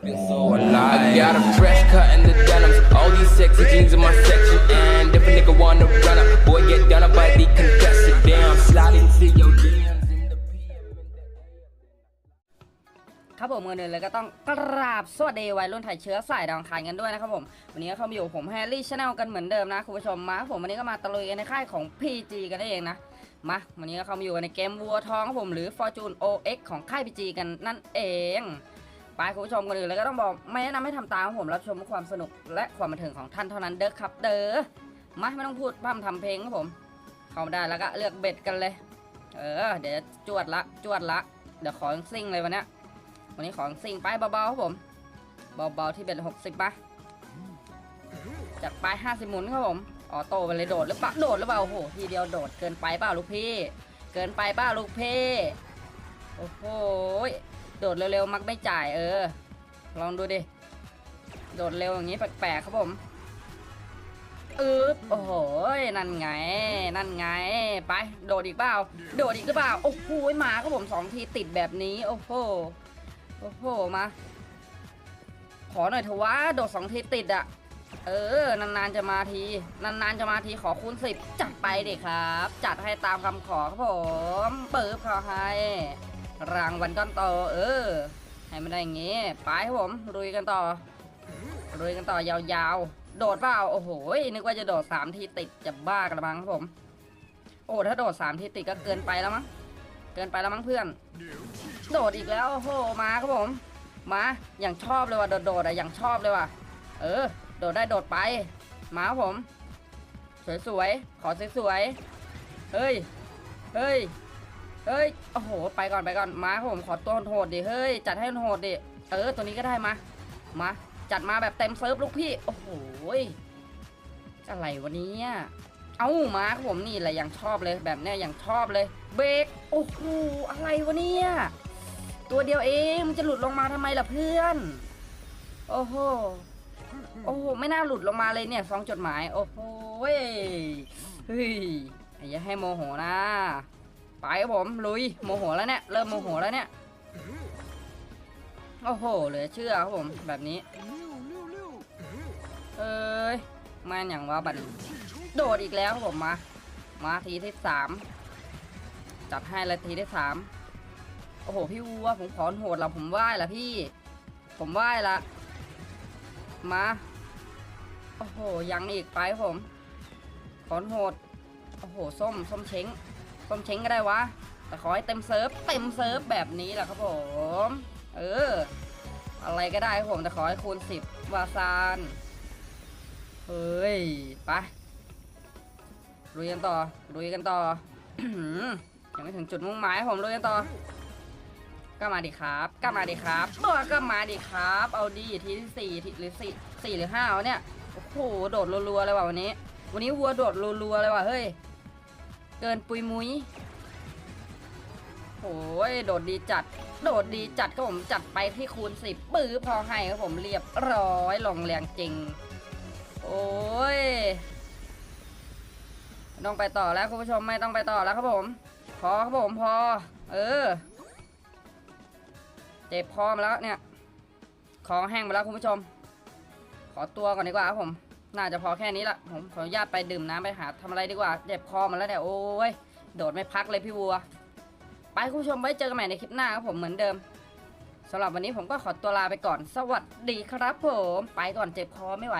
I got a fresh cut in the denims. All these sexy jeans in my section. And if a nigga wanna run up, boy, get done up by the confessor. Damn, slide into your DMs ครับผมมือหนึ่งเลยก็ต้องกราบสวัสดีวัยรุ่นไทยเชื้อสายดาวอังคารกันด้วยนะครับผมวันนี้ก็เข้ามาอยู่ผมแฮร์รี่ชาแนลกันเหมือนเดิมนะคุณผู้ชมมาผมวันนี้ก็มาตะลุยกันในค่ายของ PG กันได้เองนะมาวันนี้ก็เข้ามาอยู่กันในเกมวัวทองครับผมหรือ Fortune OX ของค่าย PG กันนั่นเอง ไปคุณผู้ชมกันอื่นเลยก็ต้องบอกไม่แนะนำให้ทำตามครับผมรับชมความสนุกและความบันเทิงของท่านเท่านั้นเด้อครับ เด้อมาไม่ต้องพูดพร่ำทำเพลงครับผม เข้ามาได้แล้วก็เลือกเบ็ดกันเลย เออ เดี๋ยวจวดละจวดละเดี๋ยวขอซิ่งเลยวันนี้วันนี้ของสิ่งไปเบาๆครับผมเบาๆที่เป็นหกสิบปะจากไปห้าสิบหมุนครับผมออโต้ไปเลยโดดหรือปล่าโดดหรือเปล่าโอ้โหทีเดียวโดดเกินไปเปล่าลูกพี่ เกินไปเปล่าลูกพี่โอ้โห โดดเร็วๆมักไม่จ่ายเออ ลองดูดิ โดดเร็วอย่างนี้แปลกๆครับผมอึ๊บโอ้โหนั่นไง นั่นไง ไป โดดอีกเปล่า โดดอีกหรือเปล่า โอ้โหมาครับผมสองทีติดแบบนี้ โอ้โห โอ้โห มา ขอหน่อยเถอะวะโดดสองทีติดอะเออ นานๆจะมาที นานๆจะมาทีขอคูณสิบจัดไปเด็กครับ จัดให้ตามคำขอครับผม เปิบขาให้ รางวัลก้อนโตเออ ให้มันได้อย่างงี้ไปครับผมลุยกันต่อลุยกันต่อยาวๆ โดดเปล่าโอ้โหนึกว่าจะโดดสามทีติดจะบ้ากันละมั้งครับผม โอ้ถ้าโดดสามทีติดก็เกินไปแล้วมั้งเกินไปแล้วมั้งเพื่อน โดดอีกแล้วโอ้โหมาครับผม มาอย่างชอบเลยว่ะโดดๆอะอย่างชอบเลยว่ะ เออ โดดได้โดดไป มาครับผม สวยๆขอสวยๆเฮ้ยเฮ้ย เฮ้ย โอ้โห ไปก่อนไปก่อนมาครับผมขอตัวโหดดิ เฮ้ย จัดให้โหดดิ เออ ตัวนี้ก็ได้มา มา จัดมาแบบเต็มเซิร์ฟลูกพี่ โอ้โหอะไรวะเนี้ยเอ้ามาครับผมนี่แหละอย่างชอบเลย แบบเนี้ยอย่างชอบเลย เบรก โอ้โห อะไรวะเนี่ย ตัวเดียวเองมันจะหลุดลงมาทำไมล่ะเพื่อน โอ้โห โอ้โห ไม่น่าหลุดลงมาเลยเนี่ยซองจดหมาย โอ้โห เฮ้ย เฮ้ย อย่าให้โมโหนะ ไปครับผมลุยโมโหแล้วเนี่ยเริ่มโมโหแล้วเนี่ยโอ้โหเหลือเชื่อครับผมแบบนี้เอ้ยแม่นอย่างว่าบัดโดดอีกแล้วครับผมมามาทีที่สามจัดให้เลยทีที่สามโอ้โหพี่วัวผมขอนโหดละผมไหว้ละพี่ ผมไหว้ละมาโอ้โหยังอีกไปครับผมขอนโหดโอ้โหส้มส้มเช้ง ส้มเช้งก็ได้วะ แต่ขอให้เต็มเซิร์ฟเต็มเซิร์ฟแบบนี้แหละครับผม เออ อะไรก็ได้ครับผมแต่ขอให้คูณสิบวาซานเฮ้ยไปลุยกันต่อลุยกันต่อยังไม่ถึงจุดมุ่งหมายผมลุยกันต่อก็มาดิครับ ก็มาดิครับตัวก็มาดิครับ เอาดีทีที่สี่ทีหรือสี่สี่หรือห้าเนี่ย โอ้โห โดดรัวๆเลยว่ะวันนี้ วันนี้วัวโดดรัวๆเลยว่ะ เฮ้ย เกินปุยมุ้ยโอ้ยโดดดีจัด โดดดีจัดก็ผมจัดไปที่คูณสิบปื้อพอให้ครับผมเรียบร้อยลงแรงจริง โอ้ยต้องไปต่อแล้วคุณผู้ชมไม่ต้องไปต่อแล้วครับผม พอครับผมพอ เออ เจ็บคอมาแล้วเนี่ยคอแห้งไปแล้วคุณผู้ชม ขอตัวก่อนดีกว่าครับผม น่าจะพอแค่นี้ละผมขออนุญาตไปดื่มน้ำไปหาทำอะไรดีกว่าเจ็บคอมาแล้วเนี่ยโอ้ยโดดไม่พักเลยพี่วัว ไปคุณผู้ชมไว้เจอกันใหม่ในคลิปหน้าครับผมเหมือนเดิมสำหรับวันนี้ผมก็ขอตัวลาไปก่อน สวัสดีครับผม ไปก่อนเจ็บคอไม่ไหว